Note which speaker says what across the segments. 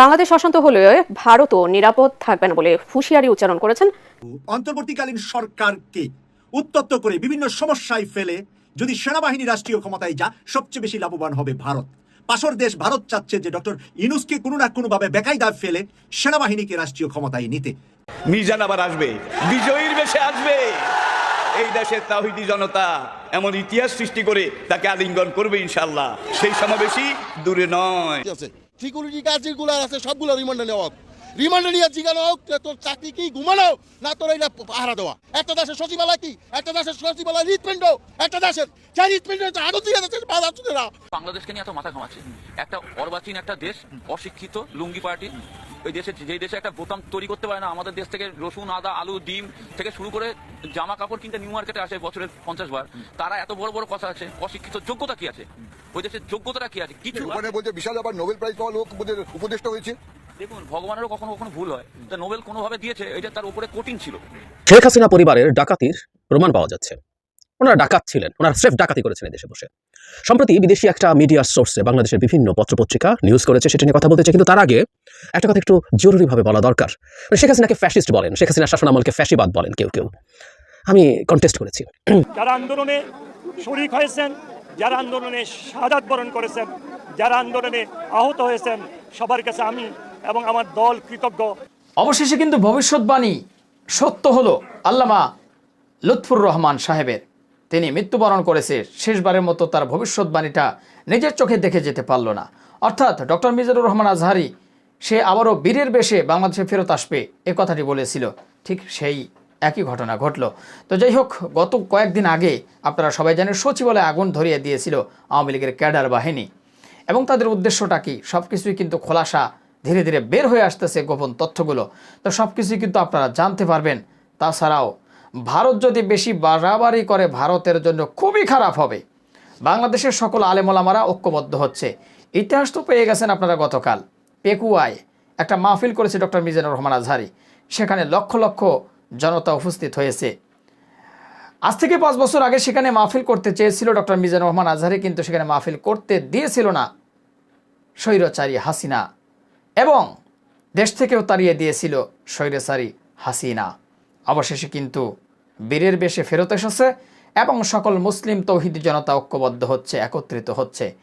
Speaker 1: বাংলাদেশ অশান্ত হলে ভারতও নিরাপদ থাকবে না বলে হুঁশিয়ারি উচ্চারণ করেছেন।
Speaker 2: অন্তর্বর্তীকালীন সরকারকে উত্তপ্ত করে বিভিন্ন সমস্যায় ফেলে যদি সেনাবাহিনী রাষ্ট্রীয় ক্ষমতায় যা সবচেয়ে বেশি লাভবান হবে ভারত। পাশর দেশ ভারত চাচ্ছে যে ডক্টর ইনুসকে কোনো না কোনোভাবে বেকায়দা ফেলে সেনাবাহিনীকে রাষ্ট্রীয় ক্ষমতায় নিতে।
Speaker 3: মিজান আবার আসবে বিজয়ীর বেশে আসবে। এই দেশের তাহিদি জনতা এমন ইতিহাস সৃষ্টি করে তাকে আলিঙ্গন করবে ইনশাল্লাহ। সেই সমাবেশই দূরে নয়।
Speaker 4: সিকিউরিটি গার্ড যেগুলো আছে সবগুলো রিমান্ডে নেওয়া রিমান্ডে নিয়ে জিজ্ঞানো হোক তোর চাকরি কি ঘুমানো না তোর এটা পাহারা দেওয়া। একটা দেশের সচিবালয় কি? একটা দেশের সচিবালয় হৃদপিণ্ড একটা দেশের। চাই হৃদপিণ্ড আরও দিয়ে দেশের বাধা চুদেরা
Speaker 5: বাংলাদেশকে নিয়ে এত মাথা ঘামাচ্ছে। একটা অর্বাচীন একটা দেশ অশিক্ষিত লুঙ্গি পার্টি। ওই দেশে যেই দেশে একটা বোতাম তৈরি করতে পারে না আমাদের দেশ থেকে রসুন আদা আলু ডিম থেকে শুরু করে জামা কাপড় কিনতে নিউ মার্কেটে আসে বছরের পঞ্চাশ বার। তারা এত বড় বড় কথা আছে অশিক্ষিত যোগ্যতা কি আছে? ওই দেশের যোগ্যতাটা কি আছে? কিছু
Speaker 6: ওখানে বলছে বিশাল আবার নোবেল প্রাইজ পাওয়া লোক উপদেষ্টা হয়েছে।
Speaker 5: দেখুন ভগবানেরও কখনো কখনো ভুল হয়। তা নোবেল কোনোভাবে দিয়েছে এটা তার উপরে কঠিন ছিল।
Speaker 7: শেখ হাসিনা পরিবারের ডাকাতির প্রমাণ পাওয়া যাচ্ছে। ওনারা ডাকাত ছিলেন ওনারা স্রেফ ডাকাতি করেছেন দেশে বসে। সম্প্রতি বিদেশি একটা মিডিয়া সোর্সে বাংলাদেশের বিভিন্ন পত্রপত্রিকা নিউজ করেছে সেটা নিয়ে কথা বলতে চাই কিন্তু তার আগে একটা কথা একটু জরুরিভাবে বলা দরকার। মানে শেখ হাসিনাকে ফ্যাসিস্ট বলেন শেখ হাসিনা শাসন আমলকে ফ্যাসিবাদ বলেন কেউ কেউ। আমি কন্টেস্ট করেছি।
Speaker 8: যারা আন্দোলনে শরিক হয়েছেন যারা আন্দোলনে শাহাদাত বরণ করেছেন যারা আন্দোলনে আহত হয়েছেন সবার কাছে আমি এবং আমার দল কৃতজ্ঞ।
Speaker 9: অবশেষে কিন্তু ভবিষ্যৎবাণী সত্য হলো আল্লামা লুৎফুর রহমান সাহেবের। তিনি মৃত্যুবরণ করেছে, শেষবারের মতো তার ভবিষ্যৎবাণীটা নিজের চোখে দেখে যেতে পারল না। অর্থাৎ ডক্টর মিজানুর রহমান আজহারি, সে আবারও বীরের বেশে বাংলাদেশে ফেরত আসবে, এ কথাটি বলেছিল। ঠিক সেই একই ঘটনা ঘটল। তো যাই হোক, গত কয়েকদিন আগে আপনারা সবাই জানেন, সচিবালয়ে আগুন ধরিয়ে দিয়েছিল আওয়ামী লীগের ক্যাডার বাহিনী। এবং তাদের উদ্দেশ্যটা কি? সব কিছুই কিন্তু খোলাসা ধীরে ধীরে বের হয়ে আসতেছে গোপন তথ্যগুলো। তো সব কিছুই কিন্তু আপনারা জানতে পারবেন। তাছাড়াও, ভারত যদি বেশি বাড়াবাড়ি করে, ভারতের জন্য খুবই খারাপ হবে। বাংলাদেশের সকল আলেমোলামারা ঐক্যবদ্ধ হচ্ছে। ইতিহাস তো পেয়ে গেছেন আপনারা গতকাল। পেকুয়ায় একটা মাহফিল করেছে ডক্টর মিজানুর রহমান আজহারি। সেখানে লক্ষ লক্ষ জনতা উপস্থিত হয়েছে। আজ থেকে পাঁচ বছর আগে সেখানে মাহফিল করতে চেয়েছিল ডক্টর মিজানুর রহমান আজহারি, কিন্তু সেখানে মাহফিল করতে দিয়েছিল না স্বৈরচারী হাসিনা। এবং দেশ থেকেও তাড়িয়ে দিয়েছিল স্বৈরাচারী হাসিনা। অবশেষে কিন্তু বীরের বেশে ফেরত এসেছে এবং সকল মুসলিম তৌহিদ জনতা ঐক্যবদ্ধ হচ্ছে, একত্রিত হচ্ছে।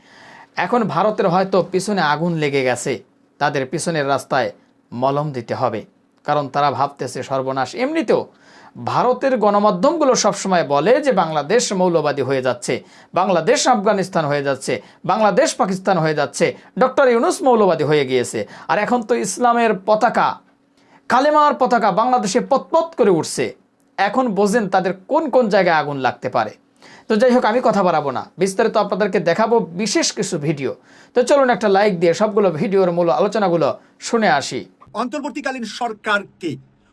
Speaker 9: এখন ভারতের হয়তো পিছনে আগুন লেগে গেছে, তাদের পিছনের রাস্তায় মলম দিতে হবে। কারণ তারা ভাবতেছে সর্বনাশ। এমনিতেও ভারতের গণমাধ্যমগুলো সবসময় বলে যে বাংলাদেশ মৌলবাদী হয়ে যাচ্ছে, বাংলাদেশ আফগানিস্তান হয়ে যাচ্ছে, বাংলাদেশ পাকিস্তান হয়ে যাচ্ছে, ডক্টর ইউনুস মৌলবাদী হয়ে গিয়েছে। আর এখন তো ইসলামের পতাকা, কালেমার পতাকা বাংলাদেশে পতপত করে উঠছে। এখন বোঝেন তাদের কোন কোন জায়গায় আগুন লাগতে পারে। তো যাই হোক, আমি কথা বাড়াবো না। বিস্তারিত আপনাদেরকে দেখাবো বিশেষ কিছু ভিডিও। তো চলুন একটা লাইক দিয়ে সবগুলো ভিডিওর মূল আলোচনাগুলো শুনে আসি।
Speaker 2: অন্তর্বর্তীকালীন সরকারকে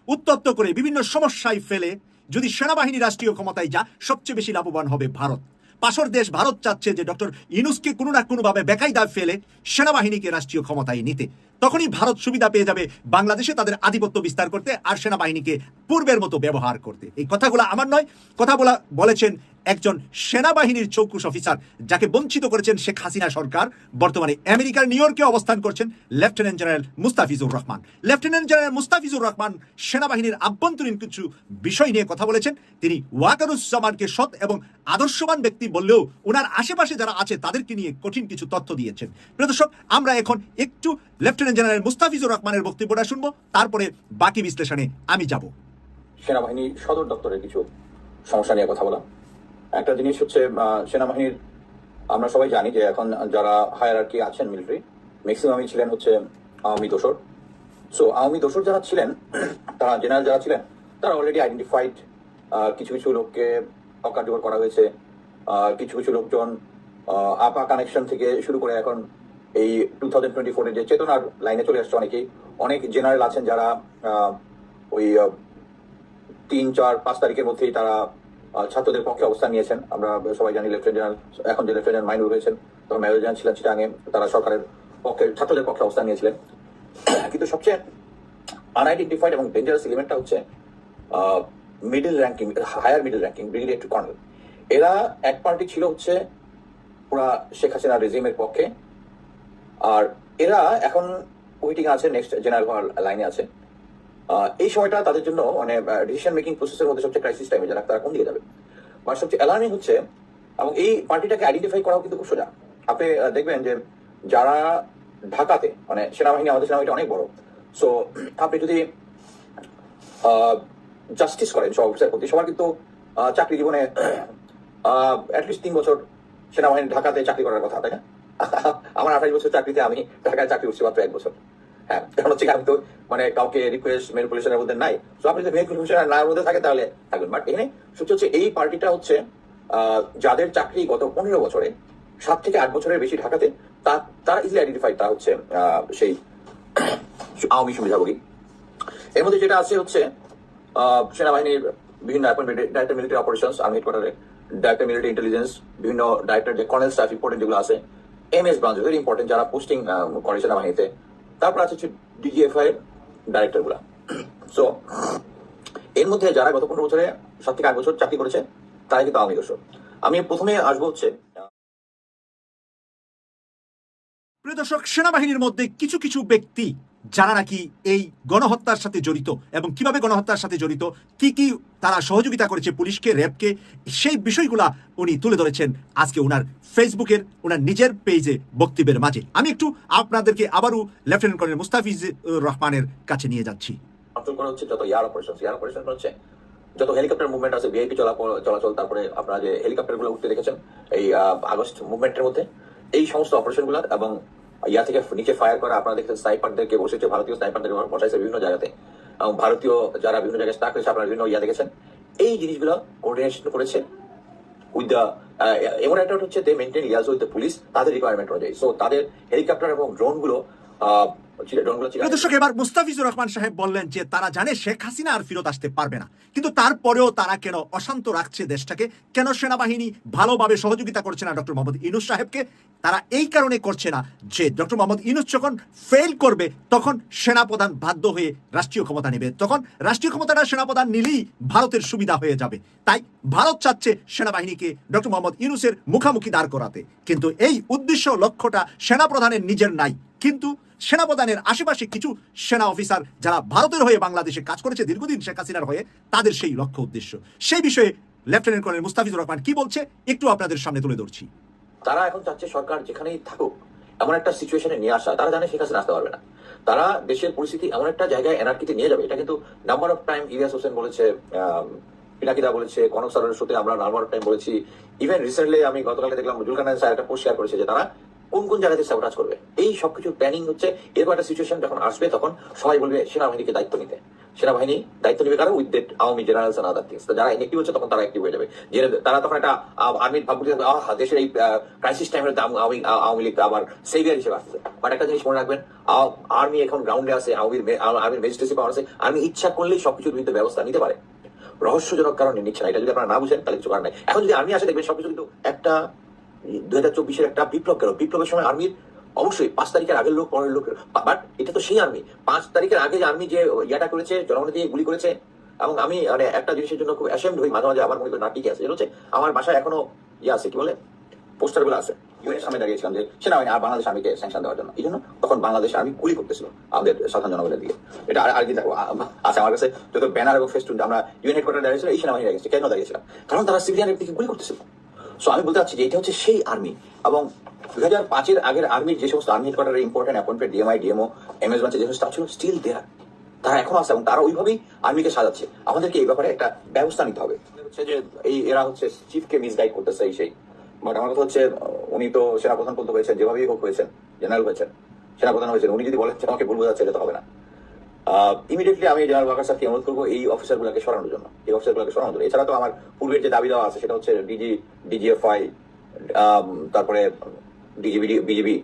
Speaker 2: উত্তপ্ত করে বিভিন্ন সমস্যায় ফেলে যদি সেনাবাহিনী রাষ্ট্রীয় ক্ষমতায় যা, সবচেয়ে বেশি লাভবান হবে ভারত। পাশর দেশ ভারত চাচ্ছে যে ডক্টর ইনুসকে কোনো না কোনোভাবে বেকায়দা ফেলে সেনাবাহিনীকে রাষ্ট্রীয় ক্ষমতায় নিতে। তখনই ভারত সুবিধা পেয়ে যাবে বাংলাদেশে তাদের আধিপত্য বিস্তার করতে আর সেনাবাহিনীকে পূর্বের মতো ব্যবহার করতে। এই কথাগুলো আমার নয়, কথা বলা বলেছেন একজন সেনাবাহিনীর চৌকুশ অফিসার, যাকে বঞ্চিত করেছেন শেখ হাসিনা সরকার। বর্তমানে আমেরিকার নিউ ইয়র্কে অবস্থান করছেন lieutenant general Mustafizur Rahman. Lieutenant general Mustafizur Rahman সেনাবাহিনীর আভ্যন্তরীণ কিছু বিষয় নিয়ে কথা বলেছেন। তিনি ওয়াকারুজ্জামানকে সৎ এবং আদর্শবান ব্যক্তি বললেও ওনার আশেপাশে যারা আছে তাদেরকে নিয়ে কঠিন কিছু তথ্য দিয়েছেন। প্রিয় দর্শক, আমরা এখন একটু লেফটেন্যান্ট জেনারেল মুস্তাফিজুর রহমানের বক্তব্যটা শুনব, তারপরে বাকি বিশ্লেষণে আমি যাব।
Speaker 10: সেনাবাহিনী সদর দপ্তরের কিছু সমস্যা নিয়ে কথা বলা একটা জিনিস হচ্ছে সেনাবাহিনীর, আমরা সবাই জানি যে এখন যারা হায়ার কি আছেন মিলিটারি ম্যাক্সিমামই ছিলেন হচ্ছে আওয়ামী দোসর সো আওয়ামী দোসর যারা ছিলেন, তারা জেনারেল যারা ছিলেন, তারা অলরেডি আইডেন্টিফাইড কিছু কিছু লোককে অকার্যকর করা হয়েছে। কিছু কিছু লোকজন আপা কানেকশন থেকে শুরু করে এখন এই টু থাউজেন্ড টোয়েন্টি ফোরের যে চেতনার লাইনে চলে আসছে অনেকেই। অনেক জেনারেল আছেন যারা ওই তিন, চার, পাঁচ তারিখের মধ্যেই তারা ছাত্রদের পক্ষে অবস্থান নিয়েছেন। আমরা সবাই জানি লেফটেন্যান্ট জেনারেল, এখন যে লেফটেন্যান্ট মাইনুর রয়েছেন তখন মেজর জেনারেল ছিলেন চিটাঙে তারা সরকারের পক্ষে, ছাত্রদের পক্ষে অবস্থান নিয়েছিলেন। কিন্তু সবচেয়ে আনআইডেন্টিফাইড এবং ডেঞ্জারাস এলিমেন্টটা হচ্ছে middle ranking higher middle ranking brigadier to colonel এরা এক পার্টি ছিল হচ্ছে পুরা শেখ হাসিনা রেজিমের পক্ষে। আর এরা এখন ওয়েটিং আছে নেক্সট জেনারেল হওয়ার লাইনে আছে। এই সময়টা তাদের জন্য মানে ডিসিশন মেকিং প্রসেসের মধ্যে সবচেয়ে ক্রাইসিস টাইমে যারা তারা কোন দিকে যাবে? মানে সবচেয়ে অ্যালার্মিং হচ্ছে, এবং এই পার্টিটাকে আইডেন্টিফাই করাও কিন্তু খুব সোজা। আপনি দেখবেন যে যারা ঢাকাতে মানে সেনাবাহিনী, আমাদের সেনাবাহিনী অনেক বড়। সো আপনি যদি জাস্টিস করেন সব অফিসার প্রতি, সবার কিন্তু চাকরি জীবনে অ্যাটলিস্ট তিন বছর সেনাবাহিনী ঢাকাতে চাকরি করার কথা, তাই না? আমার আঠাশ বছর চাকরিতে আমি ঢাকায় চাকরি করছি মাত্র এক বছর। হ্যাঁ কারণ হচ্ছে আমি তো মানে কাউকে রিকোয়েস্ট মেনিপুলেশনের মধ্যে নাই। আপনি যদি না মধ্যে থাকে, তাহলে থাকবেন বাট এখানে সত্যি হচ্ছে, এই পার্টিটা হচ্ছে যাদের চাকরি গত পনেরো বছরে, সাত থেকে আট বছরের বেশি ঢাকাতে তারা ইজিলি আইডেন্টিফাইড তা হচ্ছে সেই আওয়ামী সুবিধাভোগী এর মধ্যে যেটা আছে হচ্ছে সেনাবাহিনীর বিভিন্ন ডাইরেক্টর মিলিটারি অপারেশনস আর্মি হেডকোয়ার্টারে ডাইরেক্টর মিলিটারি ইন্টেলিজেন্স বিভিন্ন ডাইরেক্টর যে কর্নেল স্টাফ ইম্পর্টেন্ট যেগুলো আছে M S branch very important যারা পোস্টিং করে সেনাবাহিনীতে তারপর আছে হচ্ছে ডিজিএফআই ডাইরেক্টরগুলা। সো এর মধ্যে যারা গত পনেরো বছরে সাত থেকে আট বছর চাকরি করেছে, তারা কিন্তু আমি আমি প্রথমে আসব হচ্ছে
Speaker 2: প্রিয় দর্শক, সেনাবাহিনীর মধ্যে কিছু কিছু ব্যক্তি, যারা নাকি এই গণহত্যার সাথে জড়িত এবং কীভাবে গণহত্যার সাথে জড়িত, কি কি তারা সহযোগিতা করেছে পুলিশকে, র্যাবকে, সেই বিষয়গুলা উনি তুলে ধরেছেন আজকে ওনার ফেসবুকের ওনার নিজের পেজে বক্তব্যের মাঝে। আমি একটু আপনাদেরকে আবারও লেফটেন্যান্ট কর্নেল মুস্তাফিজ রহমানের কাছে নিয়ে যাচ্ছি।
Speaker 10: যত ইয়ার অপারেশন অপারেশন যত হেলিকপ্টার মুভমেন্ট আছে ভিআইপি চলাচল, তারপরে আপনারা যে হেলিকপ্টারগুলো উঠতে দেখেছেন, এই আগস্ট মুভমেন্টের মধ্যে এই সমস্ত অপারেশনগুলার এবং ইয়া থেকে নিচে ফায়ার করা, আপনারা দেখেছেন স্নাইপারদেরকে বসেছে, ভারতীয় স্নাইপারদের বসাইছে বিভিন্ন জায়গাতে। এবং ভারতীয় যারা বিভিন্ন জায়গায় স্টাক হয়েছে আপনারা বিভিন্ন ইয়া দেখেছেন। এই জিনিসগুলো কোঅর্ডিনেশন করেছে উইথ দ্য এমন একটা হচ্ছে they maintain liaise with the police তাদের রিকোয়ারমেন্ট অনুযায়ী। সো তাদের হেলিকপ্টার এবং ড্রোন
Speaker 2: দর্শক এবার মুস্তাফিজুর রহমান সাহেব বললেন যে, তারা জানে শেখ হাসিনা আর ফিরত আসতে পারবে না। কিন্তু তারপরেও তারা কেন অশান্ত রাখছে দেশটাকে? কেন সেনাবাহিনী ভালোভাবে সহযোগিতা করছে না ডক্টর মোহাম্মদ ইনুস সাহেবকে? তারা এই কারণে করছে না যে, ডক্টর মোহাম্মদ ইনুস যখন ফেল করবে, তখন সেনাপ্রধান বাধ্য হয়ে রাষ্ট্রীয় ক্ষমতা নেবে। তখন রাষ্ট্রীয় ক্ষমতাটা সেনাপ্রধান নিলেই ভারতের সুবিধা হয়ে যাবে। তাই ভারত চাচ্ছে সেনাবাহিনীকে ডক্টর মোহাম্মদ ইনুসের মুখামুখি দাঁড় করাতে। কিন্তু এই উদ্দেশ্য লক্ষ্যটা সেনাপ্রধানের নিজের নাই। কিন্তু সেনাপ্রধানের আশেপাশে কিছু সেনা অফিসার যারা ভারতের হয়ে বাংলাদেশে কাজ করেছে দীর্ঘদিন শেখ হাসিনার হয়ে, তাদের সেই লক্ষ্য উদ্দেশ্য। সেই বিষয়ে লেফটেন্যান্ট কর্নেল মুস্তাফিজুর রহমান কি বলছে, একটু আপনাদের সামনে তুলে ধরছি।
Speaker 10: তারা এখন চাচ্ছে সরকার যেখানেই থাকুক, এমন একটা সিচুয়েশনে নিয়ে আসা। তারা জানে শেখ হাসিনা আসতে পারবে না। তারা দেশের পরিস্থিতি এমন একটা জায়গায় এনআরকিতে নিয়ে যাবে। এটা কিন্তু number of time Elias Hossain বলেছে পিনাকিদা বলেছে, কনক সারের সাথে আমরা নাম্বার অফ টাইম বলেছি। ইভেন রিসেন্টলি আমি গতকালে দেখলাম জুলকানান স্যার একটা পোস্ট শেয়ার করেছে যে তারা কোন কোন জায়গাতে সাবোটাজ করবে? এই সবকিছু প্ল্যানিং হচ্ছে, এরকম একটা সিচুয়েশন যখন আসবে, তখন সবাই বলবে সেনাবাহিনীকে দায়িত্ব নিতে। সেনাবাহিনী দায়িত্ব নেবে কারণ with that Awami generals and other things যারা ইনএক্টিভ হচ্ছে, তখন তারা অ্যাক্টিভ হয়ে যাবে। যে তারা তখন একটা আর্মির ভাবতে আহ, দেশের এই ক্রাইসিস টাইমের আওয়ামী আওয়ামী লীগ আবার সেভিয়ার হিসেবে আসছে। বাট একটা জিনিস মনে রাখবেন আর্মি এখন গ্রাউন্ডে আছে, আওয়ামীর আর্মির ম্যাজিস্ট্রেসি পাওয়ার আছে। আর্মি ইচ্ছা করলেই সবকিছুর বিরুদ্ধে ব্যবস্থা নিতে পারে। রহস্যজনক কারণে নিচ্ছে না। এটা যদি আপনারা না বুঝেন, তাহলে কিছু করার নাই। এখন যদি আর্মি আসে, দেখবেন সবকিছু কিন্তু একটা দুই হাজার চব্বিশের একটা বিপ্লব গেল। বিপ্লবের সময় আর্মির অবশ্যই পাঁচ তারিখের আগের লোক, পরের লোক বাট এটা তো সেই আর্মি। পাঁচ তারিখের আগে আর্মি যে ইয়াটা করেছে জনগণ দিয়ে গুলি করেছে, এবং আমি মানে একটা জিনিসের জন্য খুব অ্যাসেম্ড হই, মাঝে মাঝে আমার মনে না ঠিক আছে। হচ্ছে আমার বাসায় এখনও ইয়ে আছে, কি বলে? পোস্টারগুলো আছে। ইউএন সামনে দাঁড়িয়েছিলাম যে, সেনাবাহিনী আর বাংলাদেশ আর্মিকে স্যাংশন দেওয়ার জন্য। এই জন্য তখন বাংলাদেশ আর্মি গুলি করতেছিল আমাদের সাধারণ জনগণের দিকে। এটা আর- কি দেখো আছে আমার কাছে, যত ব্যানার এবং ফেস্টুন আমরা ইউএন হেডকোয়ার্টার দাঁড়িয়েছিল এই সেনাবাহিনী দাঁড়িয়েছে কেন দাঁড়িয়েছিলাম কারণ তারা সিভিলিয়ানের দিকে গুলি করতেছিল। সো আমি বলতে চাচ্ছি যে এটা হচ্ছে সেই আর্মি এবং দুই হাজার পাঁচের আগের আর্মির যে সমস্ত army হেডকোয়ার্টারের important appointment DMI DMO MS ব্রাঞ্চে যে সমস্ত ছিল স্টিল দেয়ার তারা এখন আছে এবং তারা ওইভাবেই আর্মিকে সাজাচ্ছে। আমাদেরকে এই ব্যাপারে একটা ব্যবস্থা নিতে হবে। হচ্ছে যে এই এরা হচ্ছে চিফকে মিসগাইড করতেছে এই সেই। বাট আমার কথা হচ্ছে, উনি তো সেনাপ্রধান পর্যন্ত হয়েছেন, যেভাবেই হোক হয়েছেন জেনারেল হয়েছেন, সেনাপ্রধান হয়েছেন, উনি যদি বলেন আমাকে ভুল বোঝাচ্ছে, এটা তো হবে না। ইমিডিয়েটলি আমি জেনারেল ওয়াকার স্যারকে অনুরোধ করব এই অফিসারগুলোকে সরানোর জন্য, এই অফিসারগুলোকে সরানোর জন্য। এছাড়া তো আমার পূর্বের যে দাবি দেওয়া আছে, সেটা হচ্ছে ডিজি ডিজিএফআই তারপরে ডিজিবি বিজিবি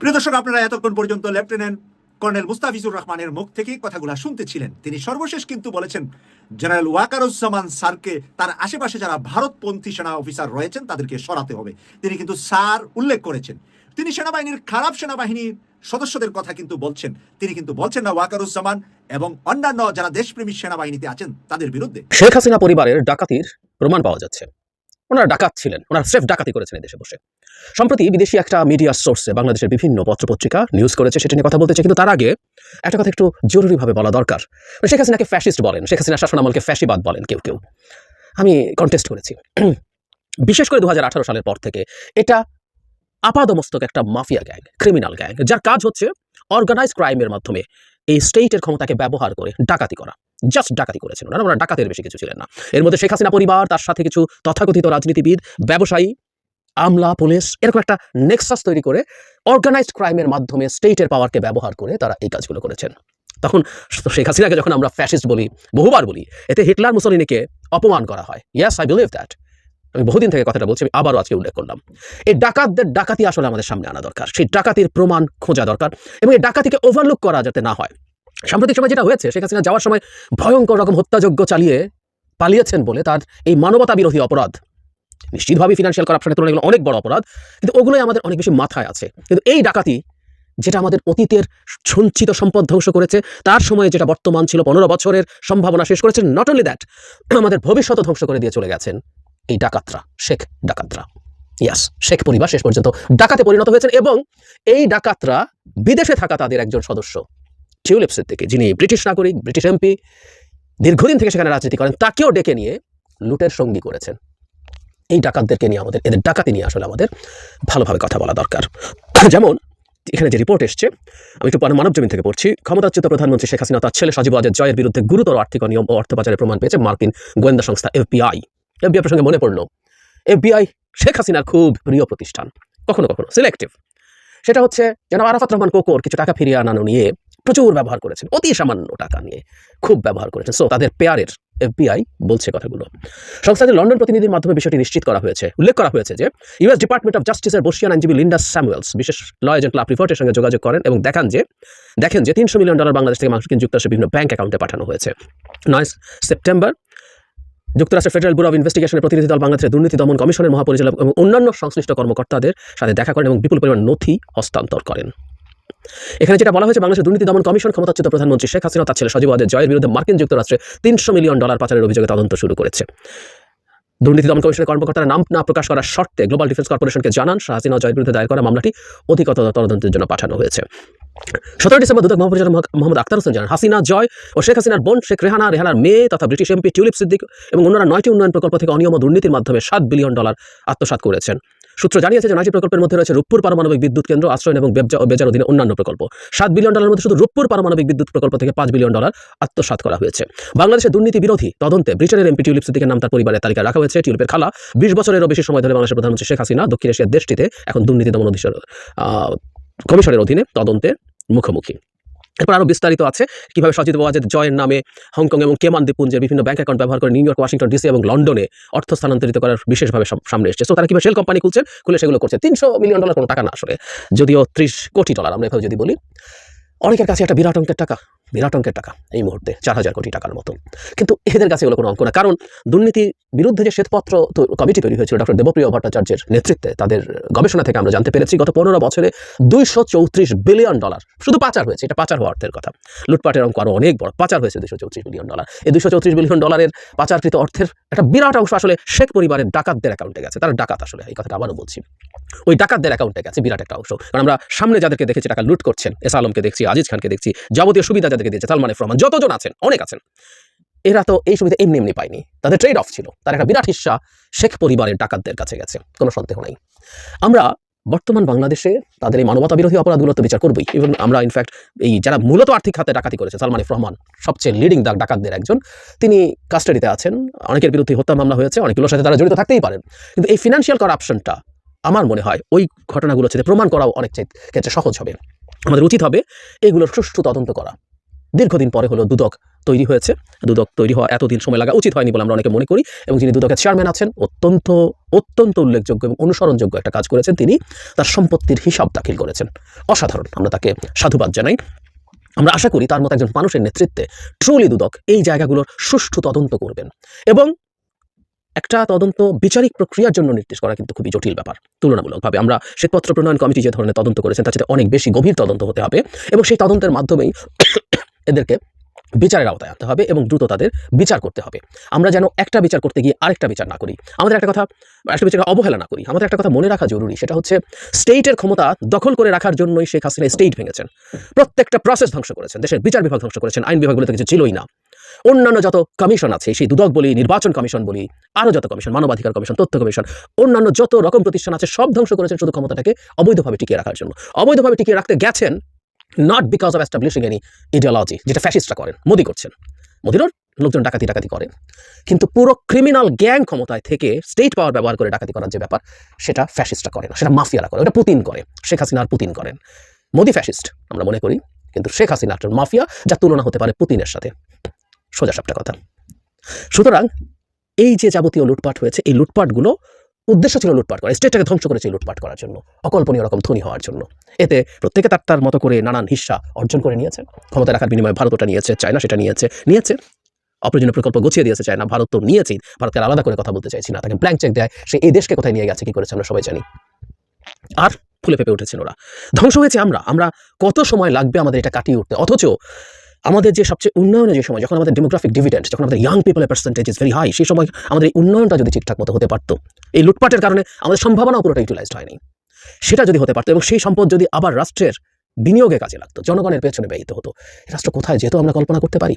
Speaker 2: প্রিয় দর্শক, আপনারা এতক্ষণ পর্যন্ত লেফটেন্যান্ট কর্নেল মুস্তাফিজুর রহমানের মুখ থেকে কথাগুলো শুনতেছিলেন। তিনি সর্বশেষ কিন্তু বলেছেন, জেনারেল ওয়াকারুজ্জামান স্যারকে তার আশেপাশে যারা ভারতপন্থী সেনা অফিসার রয়েছেন, তাদেরকে সরাতে হবে। তিনি কিন্তু স্যার উল্লেখ করেছেন। তিনি সেনাবাহিনীর খারাপ সেনাবাহিনীর সদস্যদের কথা কিন্তু বলছেন। তিনি কিন্তু বলছেন না, ওয়াকারুজ্জামান এবং অন্যান্য যারা দেশপ্রেমী সেনাবাহিনীতে আছেন, তাদের বিরুদ্ধে।
Speaker 7: শেখ হাসিনা পরিবারের ডাকাতির প্রমাণ পাওয়া যাচ্ছে। ওনারা ডাকাত ছিলেন, ওনারা স্রেফ ডাকাতি করেছেন দেশে বসে। সম্প্রতি বিদেশি একটা মিডিয়া সোর্সে বাংলাদেশের বিভিন্ন পত্রপত্রিকা নিউজ করেছে, সেটা নিয়ে কথা বলতে চাই কিন্তু তার আগে একটা কথা একটু জরুরিভাবে বলা দরকার। শেখ হাসিনাকে ফ্যাসিস্ট বলেন, শেখ হাসিনা শাসনামলকে ফ্যাসিবাদ বলেন কেউ কেউ। আমি কন্টেস্ট করেছি। বিশেষ করে দু হাজার আঠারো সালের পর থেকে এটা আপাদমস্তক একটা মাফিয়া গ্যাং, ক্রিমিনাল গ্যাং, যার কাজ হচ্ছে অর্গানাইজ ক্রাইমের মাধ্যমে এই স্টেটের ক্ষমতাকে ব্যবহার করে ডাকাতি করা। জাস্ট ডাকাতি করেছেন ওনারা ওনারা ডাকাতের বেশি কিছু ছিলেন না। এর মধ্যে শেখ হাসিনা পরিবার, তার সাথে কিছু তথাকথিত রাজনীতিবিদ, ব্যবসায়ী, আমলা, পুলিশ, এরকম একটা নেক্সাস তৈরি করে অর্গানাইজড ক্রাইমের মাধ্যমে স্টেটের পাওয়ারকে ব্যবহার করে তারা এই কাজগুলো করেছেন। তখন শেখ হাসিনাকে যখন আমরা ফ্যাসিস্ট বলি, বহুবার বলি, এতে হিটলার মুসলিনীকে অপমান করা হয়। ইয়াস আই বিলিভ দ্যাট আমি বহুদিন থেকে কথাটা বলছি, আমি আবারও আজকে উল্লেখ করলাম। এই ডাকাতদের ডাকাতি আসলে আমাদের সামনে আনা দরকার। সেই ডাকাতির প্রমাণ খোঁজা দরকার এবং এই ডাকাতিকে ওভারলুক করা যাতে না হয়। সাম্প্রতিক সময় যেটা হয়েছে, শেখ হাসিনা যাওয়ার সময় ভয়ঙ্কর রকম হত্যাযজ্ঞ চালিয়ে পালিয়েছেন বলে তার এই মানবতা বিরোধী অপরাধ নিশ্চিতভাবে ফিনান্সিয়াল করাপশনের তুলনায় এগুলো অনেক বড় অপরাধ, কিন্তু ওগুলোই আমাদের অনেক বেশি মাথায় আছে। কিন্তু এই ডাকাতি, যেটা আমাদের অতীতের সঞ্চিত সম্পদ ধ্বংস করেছে, তার সময়ে যেটা বর্তমান ছিল পনেরো বছরের সম্ভাবনা শেষ করেছে নট অনলি দ্যাট আমাদের ভবিষ্যৎ ধ্বংস করে দিয়ে চলে গেছেন। এই ডাকাতরা, শেখ ডাকাতরা। ইয়াস শেখ পরিবার শেষ পর্যন্ত ডাকাতে পরিণত হয়েছেন এবং এই ডাকাতরা বিদেশে থাকা তাদের একজন সদস্য, টিউলিপসের থেকে, যিনি ব্রিটিশ নাগরিক, ব্রিটিশ এমপি, দীর্ঘদিন থেকে সেখানে রাজনীতি করেন, তাকেও ডেকে নিয়ে লুটের সঙ্গী করেছেন। এই ডাকাতদেরকে নিয়ে আমাদের, এদের ডাকাতি নিয়ে আসলে আমাদের ভালোভাবে কথা বলা দরকার। যেমন, এখানে যে রিপোর্ট এসছে, আমি একটু মানব জমিন থেকে পড়ছি, ক্ষমতাচ্যুত প্রধানমন্ত্রী শেখ হাসিনা তার ছেলে সাজিব আজের জয়ের বিরুদ্ধে গুরুতর আর্থিক নিয়ম ও অর্থ প্রমাণ পেয়েছে মার্কিন গোয়েন্দা সংস্থা এফবিআই। এফবিআই প্রসঙ্গে মনে পড়ল, এফবিআই শেখ হাসিনার খুব প্রিয় প্রতিষ্ঠান, কখনো কখনো সিলেক্টিভ সেটা হচ্ছে যেন আরাফাত রহমান কোকর কিছু টাকা ফিরিয়ে আনানো নিয়ে প্রচুর ব্যবহার করেছেন, অতি সামান্য টাকা নিয়ে খুব ব্যবহার করেছেন। সো তাদের পেয়ারের এফবিআই বলছে কথাগুলো। সংস্থাটির লন্ডন প্রতিনিধির মাধ্যমে বিষয়টি নিশ্চিত করা হয়েছে, উল্লেখ করা হয়েছে যে ইউএস ডিপার্টমেন্ট অফ জাস্টিসের বর্ষিয়ান আইনজীবী লিন্ডা স্যামুয়েলস বিশেষ ল এজেন্ট ক্লাব রিপোর্টের সঙ্গে যোগাযোগ করেন এবং দেখান যে, দেখেন যে তিনশো মিলিয়ন ডলার বাংলাদেশ থেকে মার্কিন যুক্তরাষ্ট্রের বিভিন্ন ব্যাংক অ্যাকাউন্টে পাঠানো হয়েছে। নয় সেপ্টেম্বর যুক্তরাষ্ট্রের ফেডারেল ব্যুরো অফ ইনভেস্টিগেশনের প্রতিনিধি দল বাংলাদেশের দুর্নীতি দমন কমিশনের মহাপরিচালক এবং অন্যান্য সংশ্লিষ্ট কর্মকর্তাদের সাথে দেখা করেন এবং বিপুল পরিমাণ নথি হস্তান্তর করেন। এখানে যেটা বলা হয়েছে, বাংলাদেশের দুর্নীতি দমন কমিশন ক্ষমতাচ্যুত প্রধানমন্ত্রী শেখ হাসিনা তার ছেলে সজীব জয়ের বিরুদ্ধে মার্কিন যুক্তরাষ্ট্রে তিনশো মিলিয়ন ডলার পাচারের অভিযোগে তদন্ত শুরু করেছে। দুর্নীতি দমন কমিশনের কর্মকর্তারা নাম না প্রকাশ করার শর্তে গ্লোবাল ডিফেন্স কর্পোরেশনকে জানান। শাহ হাসিনা ও জয়ের বিরুদ্ধে দায়ের করা মামলাটি অধিকত তদন্তের জন্য পাঠানো হয়েছে। সতেরো ডিসেম্বর দুদক মহাপরিচালক মোহাম্মদ আক্তার হোসেন জানান, হাসিনা জয় ও শেখ হাসিনার বোন শেখ রেহানা, রেহানার মেয়ে তথা ব্রিটিশ এমপি টিউলিপ সিদ্দিক এবং অন্যরা নয়টি উন্নয়ন প্রকল্প থেকে অনিয়ম দুর্নীতির মাধ্যমে সাত বিলিয়ন ডলার আত্মসাত করেছেন। সূত্র জানিয়েছে যে নয়টি প্রকল্পের মধ্যে রয়েছে রূপপুর পারমাণবিক বিদ্যুৎ কেন্দ্র আশ্রয়ন এবং বেবজা ও বেজার অধীনে অন্যান্য প্রকল্প। সাত বিলিয়ন ডলারের মধ্যে শুধু রূপপুর পারমাণবিক বিদ্যুৎ প্রকল্প থেকে পাঁচ বিলিয়ন ডলার আত্মসাৎ করা হয়েছে। বাংলাদেশের দুর্নীতি বিরোধী তদন্তে ব্রিটেনের এমপি টিউলিপ সিদ্দিকের নাম তার পরিবারের তালিকা রাখা হয়েছে। টিউলিপের খালা বিশ বছরেরও বেশি সময় ধরে বাংলাদেশের প্রধানমন্ত্রী শেখ হাসিনা দক্ষিণ এশিয়ার দেশটিতে এখন দুর্নীতি দমন আহ, কমিশনের অধীনে তদন্তের মুখোমুখি। এরপর আরও বিস্তারিত আছে কীভাবে সজিত ওয়াজেদ জয়ের নামে হংকং এবং কেমান দ্বীপপুঞ্জের বিভিন্ন ব্যাঙ্ক অ্যাকাউন্ট ব্যবহার করে নিউ ইয়র্ক, ওয়াশিংটন, ডিসি এবং লন্ডনে অর্থ স্থানান্তরিত করার বিশেষভাবে সামনে এসেছে। সো তারা কীভাবে শেল কোম্পানি খুলছেন খুলে সেগুলো করছে। তিনশো মিলিয়ন ডলার কোনো টাকা না আসলে, যদিও ত্রিশ কোটি ডলার আমরা এভাবে যদি বলি। অনেকের কাছে একটা বিরাট অঙ্কের টাকা। বিরাট অঙ্কের টাকা এই মুহূর্তে চার হাজার কোটি টাকার মতো। কিন্তু এদের কাছে এগুলো কোনো অঙ্ক না। কারণ দুর্নীতি বিরুদ্ধে যে শ্বেতপত্র কমিটি তৈরি হয়েছিল ডক্টর দেবপ্রিয় ভট্টাচার্যের নেতৃত্বে, তাদের গবেষণা থেকে আমরা জানতে পেরেছি, গত পনেরো বছরে দুইশো চৌত্রিশ বিলিয়ন ডলার শুধু পাচার হয়েছে। এটা পাচার হওয়া অর্থের কথা। লুটপাটের অঙ্ক আরও অনেক বড়। পাচার হয়েছে দুশো চৌত্রিশ বিলিয়ন ডলার। এই দুশো চৌত্রিশ বিলিয়ন ডলারের পাচারকৃত অর্থের একটা বিরাট অংশ আসলে শেখ পরিবারের ডাকাতদের অ্যাকাউন্টে গেছে। তারা ডাকাত আসলে, এই কথাটা আবারও বলছি। ওই ডাকাতদের অ্যাকাউন্টে গেছে বিরাট একটা অংশ। কারণ আমরা সামনে যাদেরকে দেখেছি টাকা লুট করছেন, এস আলমকে দেখছি, আজিজ খানকে দেখছি, যাবতীয় সুবিধা যাদেরকে দিয়েছে, সালমান এফ রহমান। যতজন আছেন, অনেক আছেন। এরা তো এই সুবিধা এমনি এমনি পায়নি। তাদের ট্রেড অফ ছিল। তার একটা বিরাট হিস্সা শেখ পরিবারের ডাকাতদের কাছে গেছে। কোনো সন্দেহ নাই। আমরা বর্তমান বাংলাদেশে তাদের এই মানবতা বিরোধী অপরাধগুলো তো বিচার করবই। এবং আমরা ইনফ্যাক্ট এই যারা মূলত আর্থিক খাতে ডাকাতি করেছে, সালমান এফ রহমান, সবচেয়ে লিডিং দাগ ডাকাতদের একজন, তিনি কাস্টাডিতে আছেন। অনেকের বিরুদ্ধে হত্যা মামলা হয়েছে, অনেকগুলোর সাথে তারা জড়িত থাকতেই পারেন। কিন্তু এই ফিনান্সিয়াল করাপশনটা আমার মনে হয় ওই ঘটনাগুলোর সাথে প্রমাণ করাও অনেক ক্ষেত্রে সহজ হবে। আমাদের উচিত হবে এগুলোর সুষ্ঠু তদন্ত করা। দীর্ঘদিন পরে হলো দুদক তৈরি হয়েছে। দুদক তৈরি হওয়া এতদিন সময় লাগা উচিত হয়নি বলে আমরা অনেকে মনে করি এবং যিনি দুদকের চেয়ারম্যান আছেন, অত্যন্ত অত্যন্ত উল্লেখযোগ্য এবং অনুসরণযোগ্য একটা কাজ করেছেন তিনি। তার সম্পত্তির হিসাব দাখিল করেছেন। অসাধারণ। আমরা তাকে সাধুবাদ জানাই। আমরা আশা করি তার মতো একজন মানুষের নেতৃত্বে ট্রুলি দুদক এই জায়গাগুলোর সুষ্ঠু তদন্ত করবেন এবং একটা তদন্ত বিচারিক প্রক্রিয়ার জন্য নির্দেশ করা কিন্তু খুবই জটিল ব্যাপার। তুলনামূলকভাবে আমরা শ্বেতপত্র প্রণয়ন কমিটি যে ধরনের তদন্ত করেছেন, তার সাথে অনেক বেশি গভীর তদন্ত হতে হবে এবং সেই তদন্তের মাধ্যমেই এদেরকে বিচারের আওতায় আনতে হবে এবং দ্রুত তাদের বিচার করতে হবে। আমরা যেন একটা বিচার করতে গিয়ে আরেকটা বিচার না করি। আমাদের একটা কথা একটা বিচারকে অবহেলা না করি। আমাদের একটা কথা মনে রাখা জরুরি, সেটা হচ্ছে স্টেটের ক্ষমতা দখল করে রাখার জন্যই শেখ হাসিনা স্টেট ভেঙেছেন। প্রত্যেকটা প্রসেস ধ্বংস করেছেন। দেশের বিচার বিভাগ ধ্বংস করেছেন, আইন বিভাগগুলোতে কিছু ছিলই না। অন্যান্য যত কমিশন আছে, সেই দুদক বলি, নির্বাচন কমিশন বলি, আরও যত কমিশন মানবাধিকার কমিশন তথ্য কমিশন অন্যান্য যত রকম প্রতিষ্ঠান আছে, সব ধ্বংস করেছেন শুধু ক্ষমতাটাকে অবৈধভাবে টিকিয়ে রাখার জন্য। অবৈধভাবে টিকিয়ে রাখতে গেছেন not because of establishing any ideology যেটা ফ্যাসিস্টরা করেন, মোদি করছেন। মোদিরও লোকজন ডাকাতি ডাকাতি করেন কিন্তু পুরো ক্রিমিনাল গ্যাং ক্ষমতায় থেকে স্টেট পাওয়ার ব্যবহার করে ডাকাতি করার যে ব্যাপার, সেটা ফ্যাসিস্টরা করে না, সেটা মাফিয়ারা করে, ওটা পুতিন করে, শেখ হাসিনার পুতিন করেন। মোদি ফ্যাসিস্ট আমরা মনে করি, কিন্তু শেখ হাসিনা একটা মাফিয়া যার তুলনা হতে পারে পুতিনের সাথে। সোজা সাপটা কথা। সুতরাং এই যে যাবতীয় লুটপাট হয়েছে, এই লুটপাটগুলো উদ্দেশ্য ছিল লুটপাট করা স্টেটটাকে ধ্বংস করেছে লুটপাট করার জন্য, অকল্পনীয় রকম ধনী হওয়ার জন্য। এতে প্রত্যেকে তার তার মতো করে নানান হিস্সা অর্জন করে নিয়েছে। ক্ষমতা রাখার বিনিময়ে ভারত ওটা নিয়েছে, চায়না সেটা নিয়েছে নিয়েছে। অপ্রয়োজনীয় প্রকল্প গুছিয়ে দিয়েছে চায়না, ভারত তো নিয়েছেই। ভারতকে আলাদা করে কথা বলতে চাইছি না, তাকে ব্ল্যাঙ্ক চেক দেয়। সে এই দেশকে কোথায় নিয়ে গেছে, কি করেছে, আমরা সবাই জানি। আর ফুলে ফেপে উঠেছেন ওরা। ধ্বংস হয়েছে আমরা আমরা কত সময় লাগবে আমাদের এটা কাটিয়ে উঠতে? অথচ আমাদের যে সবচেয়ে উন্নয়নের যে সময়, যখন আমাদের ডেমোগ্রাফিক ডিভিডেন্ড যখন আমাদের ইয়াং পিপলের পার্সেন্টেজ ইজ ভেরি হাই সেই সময় আমাদের উন্নয়নটা যদি ঠিকঠাক মতো হতে পারতো, এই লুটপাটের কারণে আমাদের সম্ভাবনাও পুরোটা ইউটিলাইজড হয়নি। সেটা যদি হতে পারতো এবং সেই সম্পদ যদি আবার রাষ্ট্রের বিনিয়োগে কাজে লাগতো, জনগণের পেছনে ব্যয়িত হতো রাষ্ট্র কোথায় যেহেতু আমরা কল্পনা করতে পারি?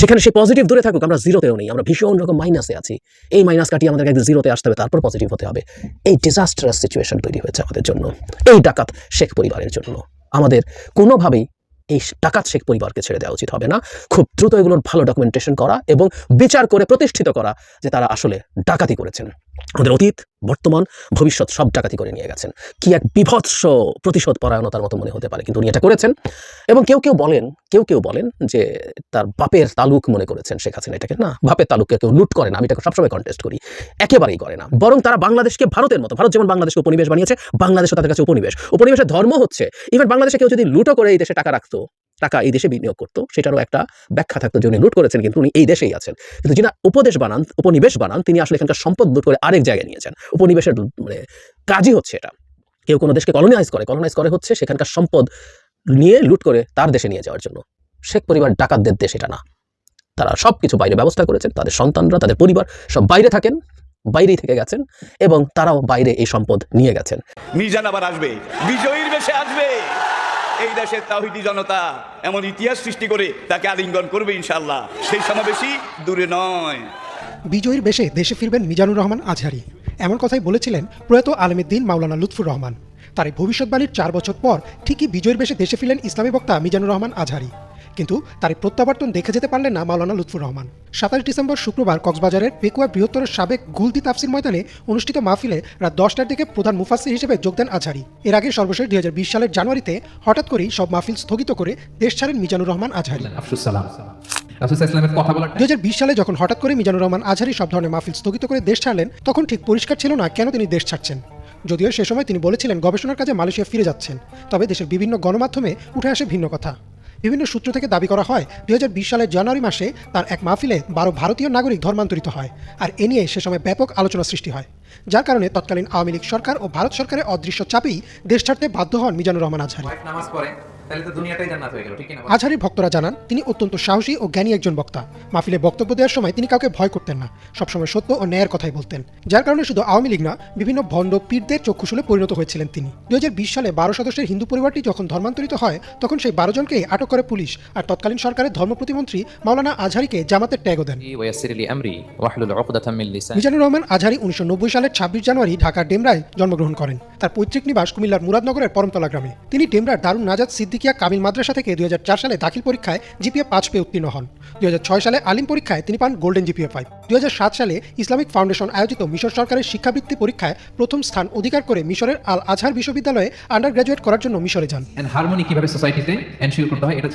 Speaker 7: সেখানে সেই পজিটিভ দূরে থাকুক, আমরা জিরোতেও নেই, আমরা ভীষণ রকম মাইনাসে আছি। এই মাইনাস কাটিয়ে আমাদের একদিন জিরোতে আসতে হবে, তারপর পজিটিভ হতে হবে। এই ডিজাস্টারাস সিচুয়েশন তৈরি হয়েছে আমাদের জন্য। এই ডাকাত শেখ পরিবারের জন্য। আমাদের কোনোভাবেই এই ডাকাত শেখ পরিবারকে ছেড়ে দেওয়া উচিত হবে না। খুব দ্রুত এগুলোর ভালো ডকুমেন্টেশন করা এবং বিচার করে প্রতিষ্ঠিত করা যে তারা আসলে ডাকাতি করেছেন। আমাদের অতীত, বর্তমান, ভবিষ্যৎ সব ডাকাতি করে নিয়ে গেছেন। কি এক বিভৎস প্রতিশোধ পরায়ণতার মতো মনে হতে পারে, কিন্তু উনি এটা করেছেন। এবং কেউ কেউ বলেন, কেউ কেউ বলেন যে তার বাপের তালুক মনে করেছেন শেখ হাসিনা এটাকে। না, বাপের তালুককে কেউ লুট করে না, আমি এটাকে সবসময় কন্টেস্ট করি। একেবারেই করে না। বরং তারা বাংলাদেশকে ভারতের মতো, ভারত যেমন বাংলাদেশকে উপনিবেশ বানিয়েছে, বাংলাদেশও তাদের কাছে উপনিবেশ। উপনিবেশের ধর্ম হচ্ছে ইভেন বাংলাদেশে কেউ যদি লুটও করে এই দেশে টাকা রাখতো, টাকা এই দেশে বিনিয়োগ করতো, সেটারও একটা ব্যাখ্যা থাকতো যে উনি লুট করেছেন, কিন্তু উনি এই দেশেই আছেন। কিন্তু যিনি উপদেশ বানান, উপনিবেশ বানান, তিনি আসলে এখানকার সম্পদ লুট করে আরেক জায়গায় নিয়েছেন। উপনিবেশের মানে কাজই হচ্ছে এটা। কেউ কোনো দেশকে কলোনাইজ করে কলোনাইজ করে হচ্ছে সেখানকার সম্পদ নিয়ে লুট করে তার দেশে নিয়ে যাওয়ার জন্য। শেখ পরিবার ডাকাতদের দেশ এটা না। তারা সব কিছু বাইরে ব্যবস্থা করেছেন, তাদের সন্তানরা, তাদের পরিবার সব বাইরে থাকেন, বাইরেই থেকে গেছেন এবং তারাও বাইরে এই সম্পদ নিয়ে গেছেন।
Speaker 3: মিজান আবার আসবে, বিজয়ীর বেশে আসবে। এই দেশের তাহিদি জনতা এমন ইতিহাস সৃষ্টি করে তাকে আলিঙ্গন করবে ইনশাল্লাহ সেই সমাবেশই দূরে নয়।
Speaker 11: বিজয়ীর বেশে দেশে ফিরবেন মিজানুর রহমান আজহারি। এমন কথাই বলেছিলেন প্রয়াত আলমউদ্দিন মাওলানা লুৎফুর রহমান। তার এই ভবিষ্যৎবাণীর চার বছর পর ঠিকই বিজয়ের বেশে দেশে ফিরলেন ইসলামী বক্তা মিজানুর রহমান আজহারি। কিন্তু তার প্রত্যাবর্তন দেখে যেতে পারলেন না মাওলানা লুৎফুর রহমান। সাতাশ ডিসেম্বর শুক্রবার কক্সবাজারের পেকুয়া বৃহত্তর সাবেক গুলদি তাফসির ময়দানে অনুষ্ঠিত মাহফিলে রাত দশটার দিকে প্রধান মুফাসির হিসেবে যোগ দেন আজহারি। এর আগে সর্বশেষ দুই হাজার বিশ সালের জানুয়ারিতে হঠাৎ করেই সব মাহফিল স্থগিত করে দেশ ছাড়েন মিজানুর রহমান আজহারি। দু হাজার বিশ সালে যখন হঠাৎ করে মিজানুর রহমান আজহারি সব ধরনের মাহফিল স্থগিত করে দেশ ছাড়লেন তখন ঠিক পরিষ্কার ছিল না কেন তিনি দেশ ছাড়ছেন। যদিও সে সময় তিনি বলেছিলেন গবেষণার কাজে মালয়েশিয়া ফিরে যাচ্ছেন তবে দেশের বিভিন্ন গণমাধ্যমে উঠে আসে ভিন্ন কথা। বিভিন্ন সূত্র থেকে দাবি করা হয় দুই হাজার বিশ সালের জানুয়ারি মাসে তার এক মাহফিলে বারো ভারতীয় নাগরিক ধর্মান্তরিত হয় আর এ নিয়ে সে সময় ব্যাপক আলোচনা সৃষ্টি হয়। যার কারণে তৎকালীন আওয়ামী লীগ সরকার ও ভারত সরকারের অদৃশ্য চাপেই দেশ ছাড়তে বাধ্য হন মিজানুর রহমান আজহারি। আজহারির ভক্তরা জানান তিনি অত্যন্ত সাহসী ও জ্ঞানী একজন বক্তা। মাহফিলে বক্তব্য দেওয়ার সময় তিনি কাউকে ভয় করতেন না সবসময় সত্য ও ন্যায়ের কথাই বলতেন। যার কারণে শুধু আওয়ামী লীগ না বিভিন্ন ভণ্ড পীরদের চক্ষুশুলে পরিণত হয়েছিলেন তিনি। দু হাজার বিশ সালে বারো সদস্যের হিন্দু পরিবারটি যখন ধর্মান্তরিত হয় তখন সেই বারো জনকেই আটক করে পুলিশ আর তৎকালীন সরকারের ধর্ম প্রতিমন্ত্রী মাওলানা আজহারিকে জামাতের ট্যাগও দেন। মিজানুর রহমান আজহারি উনিশশো নব্বই সালের ছাব্বিশ জানুয়ারি ঢাকার ডেমরায় জন্মগ্রহণ করেন। তার পৈতৃক নিবাস কুমিল্লার মুরাদনগরের পরমতলা গ্রামে। তিনি ডেমরার দারুণ নাজাদ সিদ্দিকিয়া কামিল মাদ্রাসা থেকে দুই সালে দাখিল পরীক্ষায় জিপিএ পাঁচ পেয়ে উত্তীর্ণ হন। দুই সালে আলিম পরীক্ষায় তিনি পান গোল্ডেন জিপিএ ফাইভ দুই সালে ইসলামিক ফাউন্ডেশন আয়োজিত মিশর সরকারের শিক্ষাবৃত্তি পরীক্ষায় প্রথম স্থান অধিকার করে মিশরের আল আজহার বিশ্ববিদ্যালয়ে আন্ডার গ্রাজুয়েট করার জন্য মিশরে যান।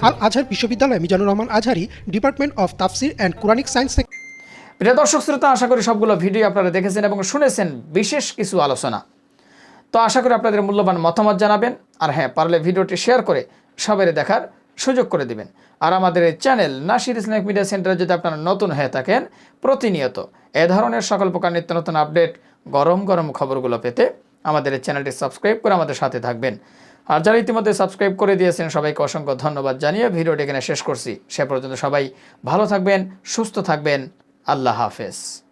Speaker 11: আল আজহার বিশ্ববিদ্যালয়ে Mizanur Rahman Azhari department of Tafsir and Quranic science থেকে
Speaker 9: প্রিয় দর্শক শ্রোতা আশা করি সবগুলো ভিডিও আপনারা দেখেছেন এবং শুনেছেন। বিশেষ কিছু আলোচনা। তো আশা করি আপনাদের মূল্যবান মতামত জানাবেন। আর হ্যাঁ পারলে ভিডিওটি শেয়ার করে সবাই দেখার সুযোগ করে দিবেন। আর আমাদের এই চ্যানেল নাসির ইসলামিক মিডিয়া সেন্টারে যদি আপনারা নতুন হয়ে থাকেন, প্রতিনিয়ত এ ধরনের সকল প্রকার নিত্য নতুন আপডেট, গরম গরম খবরগুলো পেতে আমাদের এই চ্যানেলটি সাবস্ক্রাইব করে আমাদের সাথে থাকবেন। আর যারা ইতিমধ্যে সাবস্ক্রাইব করে দিয়েছেন, সবাইকে অসংখ্য ধন্যবাদ জানিয়ে ভিডিওটি এখানে শেষ করছি। সে পর্যন্ত সবাই ভালো থাকবেন, সুস্থ থাকবেন। আল্লাহ হাফেজ।